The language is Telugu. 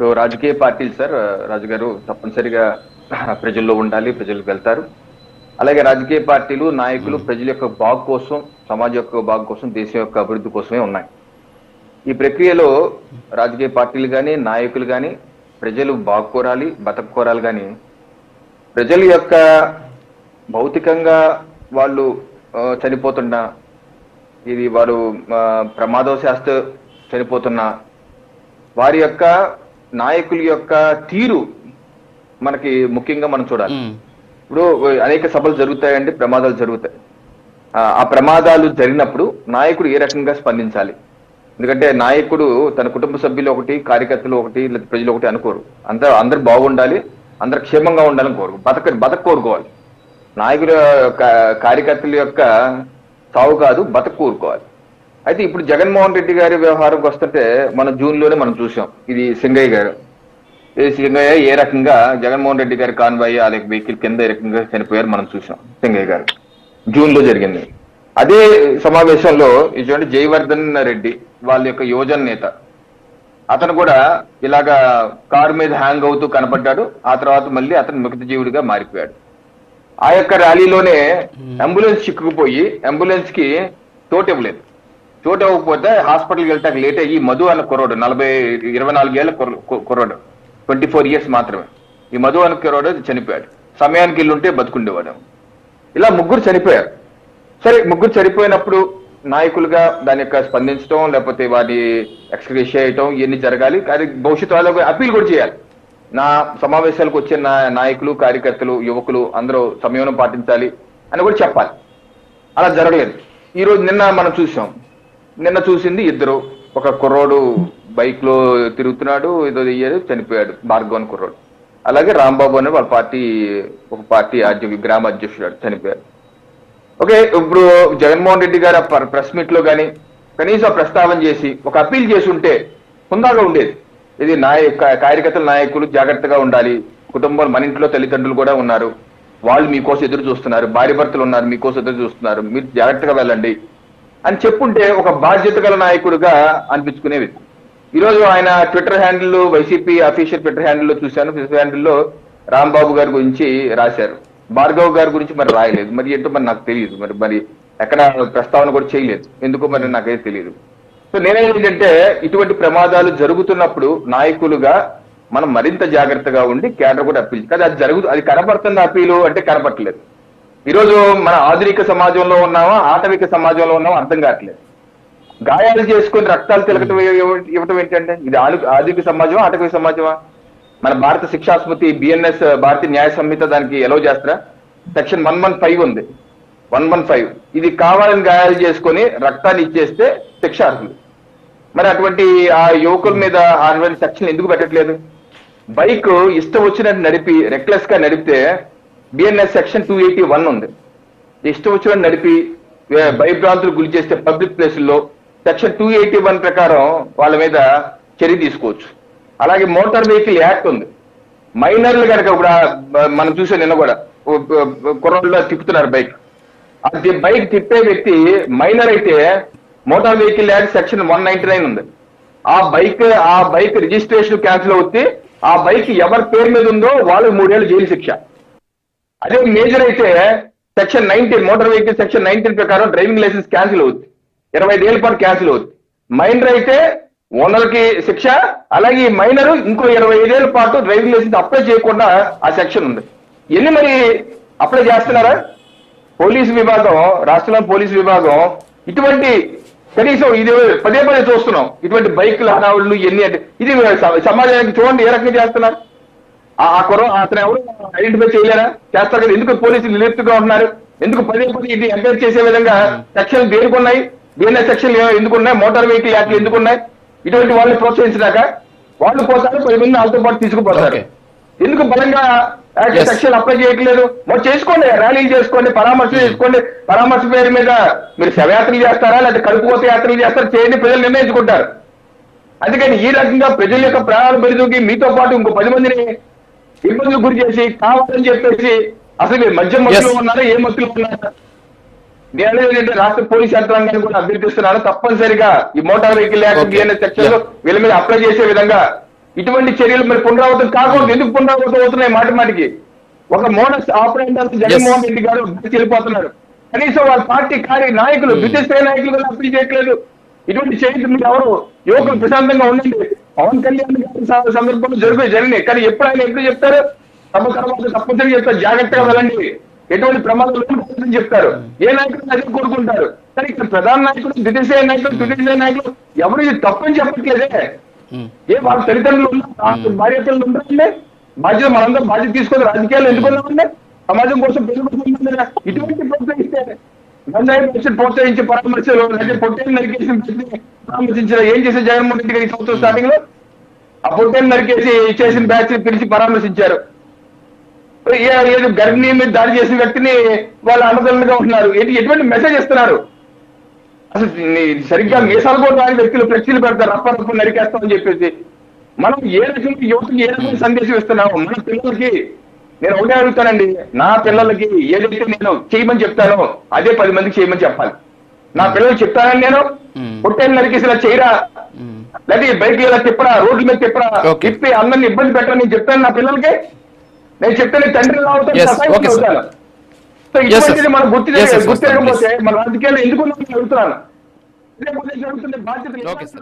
ఇప్పుడు రాజకీయ పార్టీలు సార్ రాజు గారు తప్పనిసరిగా ప్రజల్లో ఉండాలి ప్రజలకు వెళ్తారు. అలాగే రాజకీయ పార్టీలు నాయకులు ప్రజల యొక్క బాగు కోసం సమాజం యొక్క బాగు కోసం దేశం యొక్క అభివృద్ధి కోసమే ఉన్నాయి. ఈ ప్రక్రియలో రాజకీయ పార్టీలు కానీ నాయకులు కానీ ప్రజలు బాగుకోరాలి బతకకోరాలి కానీ ప్రజల యొక్క భౌతికంగా వాళ్ళు చనిపోతున్నా ఇది వారు ఆ, ప్రమాదవశాస్తు చనిపోతున్నా వారి యొక్క నాయకుల యొక్క తీరు మనకి ముఖ్యంగా మనం చూడాలి. ఇప్పుడు అనేక సభలు జరుగుతాయండి ప్రమాదాలు జరుగుతాయి. ఆ, ప్రమాదాలు జరిగినప్పుడు నాయకుడు ఏ రకంగా స్పందించాలి? ఎందుకంటే నాయకుడు తన కుటుంబ సభ్యులు ఒకటి కార్యకర్తలు ఒకటి లేదా ప్రజలు ఒకటి అనుకోరు. అందరూ అందరు బాగుండాలి అందరు క్షేమంగా ఉండాలని కోరు. బతక బతక కోరుకోవాలి నాయకుల యొక్క కార్యకర్తల యొక్క సావు కాదు బతక కోరుకోవాలి అయితే ఇప్పుడు జగన్మోహన్ రెడ్డి గారి వ్యవహారంకి వస్తుంటే మనం జూన్లోనే మనం చూసాం. ఇది సింగయ్య గారు. సింగయ్య ఏ రకంగా జగన్మోహన్ రెడ్డి గారి కాన్వాయ్ ఆ వెహికల్ కింద ఏ రకంగా చనిపోయారు మనం చూసాం సింగయ్య గారు. జూన్లో జరిగింది. అదే సమావేశంలో ఇటువంటి జయవర్ధన్ రెడ్డి వాళ్ళ యొక్క యువజన నేత అతను కూడా ఇలాగా కారు మీద హ్యాంగ్ అవుతూ కనపడ్డాడు. ఆ తర్వాత మళ్ళీ అతను మిగతా జీవుడిగా మారిపోయాడు. ఆ యొక్క ర్యాలీలోనే అంబులెన్స్ చిక్కుకుపోయి అంబులెన్స్కి చోటు ఇవ్వలేదు చోటు ఇవ్వకపోతే హాస్పిటల్కి వెళ్తాక లేట్ అయ్యి మధు అన్న కుర్రోడు నలభై ఇరవై నాలుగేళ్ళ కుర్రోడు ట్వంటీ ఫోర్ ఇయర్స్ మాత్రమే. ఈ మధు అన్న కుర్రోడు చనిపోయాడు. సమయానికి వెళ్ళుంటే బతుకుండేవాడు. ఇలా ముగ్గురు చనిపోయారు. సరే ముగ్గురు చనిపోయినప్పుడు నాయకులుగా దాని యొక్క స్పందించడం లేకపోతే వారి ఎక్స్క్రేష్ చేయటం ఇవన్నీ జరగాలి. కానీ భవిష్యత్తు వాళ్ళకు అప్పీల్ కూడా చేయాలి. నా సమావేశాలకు వచ్చే నా నాయకులు కార్యకర్తలు యువకులు అందరూ సంయమనం పాటించాలి అని కూడా చెప్పాలి. అలా జరగలేదు. ఈరోజు నిన్న మనం చూసాం. నిన్న చూసింది ఇద్దరు. ఒక కుర్రోడు బైక్లో తిరుగుతున్నాడు ఏదో అయ్యాడు చనిపోయాడు. భార్గవ్ అని కుర్రోడు. అలాగే రాంబాబు అనే వాళ్ళ పార్టీ ఒక పార్టీ అధ్యక్షుడు గ్రామ అధ్యక్షుడు చనిపోయాడు. ఓకే ఇప్పుడు జగన్మోహన్ రెడ్డి గారు ప్రెస్ మీట్లో కానీ కనీసం ప్రస్తావన చేసి ఒక అప్పీల్ చేసి ఉంటే హుందాగా ఉండేది. ఇది నాయక కార్యకర్తల నాయకులు జాగ్రత్తగా ఉండాలి. కుటుంబం మన ఇంట్లో తల్లిదండ్రులు కూడా ఉన్నారు. వాళ్ళు మీకోసం ఎదురు చూస్తున్నారు. భార్య భర్తలు ఉన్నారు మీకోసం ఎదురు చూస్తున్నారు. మీరు జాగ్రత్తగా వెళ్ళండి. అని చెప్పుంటే ఒక బాధ్యత గల నాయకుడిగా అనిపించుకునేది ఈరోజు ఆయన Twitter handle YCP official Twitter హ్యాండిల్లో చూశాను. ట్విట్టర్ హ్యాండిల్లో రాంబాబు గారి గురించి రాశారు. భార్గవ్ గారి గురించి మరి రాయలేదు. మరి ఏంటో మరి నాకు తెలియదు. మరి మరి ఎక్కడ ప్రస్తావన కూడా చేయలేదు. ఎందుకు మరి నాకైతే తెలియదు. సో నేనేంటంటే ఇటువంటి ప్రమాదాలు జరుగుతున్నప్పుడు నాయకులుగా మనం మరింత జాగ్రత్తగా ఉండి కేడర్ కూడా అప్పీల్ కానీ అది జరుగుతుంది అది కనపడుతుంది అప్పీలు అంటే కనపడట్లేదు. ఈరోజు మన ఆధునిక సమాజంలో ఉన్నామా ఆటవిక సమాజంలో ఉన్నామా అర్థం కావట్లేదు. గాయాలు చేసుకుని రక్తాలు తిలకటం ఇవ్వ- ఇవ్వటం ఏంటంటే ఇది ఆధునిక సమాజమా ఆటవిక సమాజమా? మన భారత శిక్షాస్మృతి బిఎన్ఎస్ భారతీయ న్యాయ సంహిత దానికి ఎలో చేస్తారా? సెక్షన్ వన్ వన్ ఫైవ్ ఉంది. One one five. ఇది కావాలని గాయాలు చేసుకొని రక్తాన్ని ఇచ్చేస్తే శిక్షార్హులు. మరి అటువంటి ఆ యువకుల మీద అటువంటి సెక్షన్ ఎందుకు పెట్టట్లేదు? బైక్ ఇష్టం వచ్చినట్టు నడిపి రెక్లెస్గా నడిపితే BNS section two eighty one ఉంది. ఇష్టం వచ్చిన నడిపి భయభ్రాంతులు గురి చేస్తే పబ్లిక్ ప్లేసుల్లో సెక్షన్ టూ ఎయిటీ వన్ ప్రకారం వాళ్ళ మీద చర్య తీసుకోవచ్చు. అలాగే మోటార్ వెహికల్ యాక్ట్ ఉంది. మైనర్లు కనుక కూడా మనం చూసే నిన్న కూడా కుర్రోళ్ళు తిప్పుతున్నారు బైక్ అది బైక్ తిప్పే వ్యక్తి మైనర్ అయితే motor vehicle act section one ninety nine ఉంది. ఆ బైక్ ఆ బైక్ రిజిస్ట్రేషన్ క్యాన్సిల్ అవుతే ఆ బైక్ ఎవరి పేరు మీద ఉందో వాళ్ళకి మూడేళ్ళు జైలు శిక్ష. అదే మేజర్ అయితే section nineteen motor vehicle section nineteen ప్రకారం డ్రైవింగ్ లైసెన్స్ క్యాన్సిల్ అవుతుంది ఇరవై ఐదేళ్ళ పాటు క్యాన్సిల్ అవుతుంది మైనర్ అయితే ఓనర్కి శిక్ష అలాగే ఈ మైనర్ ఇంకో ఇరవై ఐదేళ్ళ పాటు డ్రైవింగ్ లైసెన్స్ అప్లై చేయకుండా ఆ సెక్షన్ ఉంది. ఎన్ని మరి అప్లై చేస్తున్నారా? పోలీసు విభాగం రాష్ట్రంలో పోలీసు విభాగం ఇటువంటి కనీసం ఇది పదే పదే చూస్తున్నాం. ఇటువంటి బైకులు హడావుళ్ళు ఎన్ని అంటే ఇది స- సమాజానికి చూడండి ఏ రకంగా చేస్తున్నారు? ఆ కుర్ర అతను ఎవరు? ఐడెంటిఫై చేయలేరా? చేస్తారు కదా. ఎందుకు పోలీసులు నిలుపుగా ఉంటున్నారు? ఎందుకు పదే పదే ఇది ఎంకరేజ్ చేసే విధంగా సెక్షన్ దేనికి ఉన్నాయి బిఎన్ఎస్ సెక్షన్ ఎందుకు ఉన్నాయి మోటార్ వెహికల్ యాక్ట్లు ఎందుకు ఉన్నాయి ఇటువంటి వాళ్ళని ప్రోత్సహించినాక వాళ్ళు పోతారు పది మంది వాళ్ళతో పాటు తీసుకుపోతారు. ఎందుకు బలంగా. సెక్షన్ అప్లై చేయట్లేదు? మరి చేసుకోండి ర్యాలీలు చేసుకోండి పరామర్శ చేసుకోండి. పరామర్శ పేరు మీద మీరు శవయాత్రలు చేస్తారా? లేకపోతే కలుపుకోత యాత్రలు చేస్తారా? చేయండి ప్రజలు నిర్ణయించుకుంటారు. అందుకని ఈ రకంగా ప్రజల యొక్క ప్రాణాలు బలిదూకి మీతో పాటు ఇంకో పది మందిని ఇబ్బందులు గురి చేసి కావాలని చెప్పేసి అసలు మీరు మధ్య మధ్యలో. ఉన్నారా? ఏ మధ్యలో ఉన్నారా? నేను ఏంటంటే రాష్ట్ర పోలీస్ యంత్రాంగాన్ని కూడా అభ్యర్థిస్తున్నాను తప్పనిసరిగా ఈ మోటార్ వెహికల్ యాక్ట్ సెక్షన్లో. వీళ్ళ మీద అప్లై చేసే విధంగా ఇటువంటి చర్యలు మరి పునరావృతం కాకూడదు. ఎందుకు పునరావృతం అవుతున్నాయి మాటి మాటికి? ఒక మోడస్ ఆపరేటర్ జగన్మోహన్ రెడ్డి గారు వెళ్ళిపోతున్నారు. కనీసం వాళ్ళ పార్టీ కార్య నాయకులు ద్వితీయ స్థాయి నాయకులు కూడా అప్పీల్ చేయట్లేదు. ఇటువంటి చర్యలు మీరు ఎవరు? యువకులు ప్రశాంతంగా ఉండండి. పవన్ కళ్యాణ్ గారి సందర్భంలో జరిగే జరిగినాయి. కానీ ఎప్పుడు ఆయన ఎప్పుడు చెప్తారు? సభ తర్వాత తప్పనిసరిగా చెప్తారు. జాగ్రత్తగా వెళ్ళండి. ఎటువంటి ప్రమాదాలు చెప్తారు. ఏ నాయకులు అదే కోరుకుంటారు? కానీ ఇక్కడ ప్రధాన నాయకులు ద్వితీయ నాయకులు తృతీయ నాయకులు ఎవరు ఇది తప్పని చెప్పట్లేదే. ఏ వాళ్ళ తల్లిదండ్రులు ఉన్నారు భార్యతలు ఉంటారండి బాధ్యత మనందరం బాధ్యత తీసుకొని రాజకీయాలు ఎందుకున్నామండి సమాజం కోసం ఉందండి. ఇటువంటి ప్రోత్సహిస్తే ప్రోత్సహించి పరామర్శలు లేదా పొట్టేలు నరికేసిన పరామర్శించిన ఏం చేసే జగన్మోహన్ రెడ్డి గారి ఈ సంవత్సరం స్టార్టింగ్లో? ఆ పొట్టేలు నరికేసి చేసిన బ్యాచ్ పిలిచి పరామర్శించారు. ఏదో గర్భిణీ మీద దాడి చేసిన వ్యక్తిని వాళ్ళ అన్నదమ్ములుగా ఉంటున్నారు. ఎటు- ఎటువంటి మెసేజ్ ఇస్తున్నారు? అసలు సరిగ్గా మీసాలు కూడా రాని వ్యక్తులు ఫ్లెక్సీలు పెడతారు రప్ప రప్ప నరికేస్తామని చెప్పేసి. మనం ఏ రకంగా యువతకి ఏ రకమైన సందేశం ఇస్తున్నాము మన పిల్లలకి నేను ఒకటే అడుగుతానండి. నా పిల్లలకి ఏదైతే నేను చేయమని చెప్తానో అదే పది మందికి చేయమని చెప్పాలి. నా పిల్లలకి చెప్తానని నేను. పొట్టేలు నరికేసి ఇలా చేయరా. లేదా బైక్ ఇలా తిప్పరా? రోడ్ల మీద తిప్పరా. తిప్పి అందరిని ఇబ్బంది పెట్టరా? నేను చెప్తాను నా పిల్లలకి. నేను చెప్తే నేను తండ్రి అవుతాను సో. ఇటువంటిది మనం గుర్తు గుర్తు మన రాజకీయాలు ఎందుకు అడుగుతున్నాను. బాధ్యత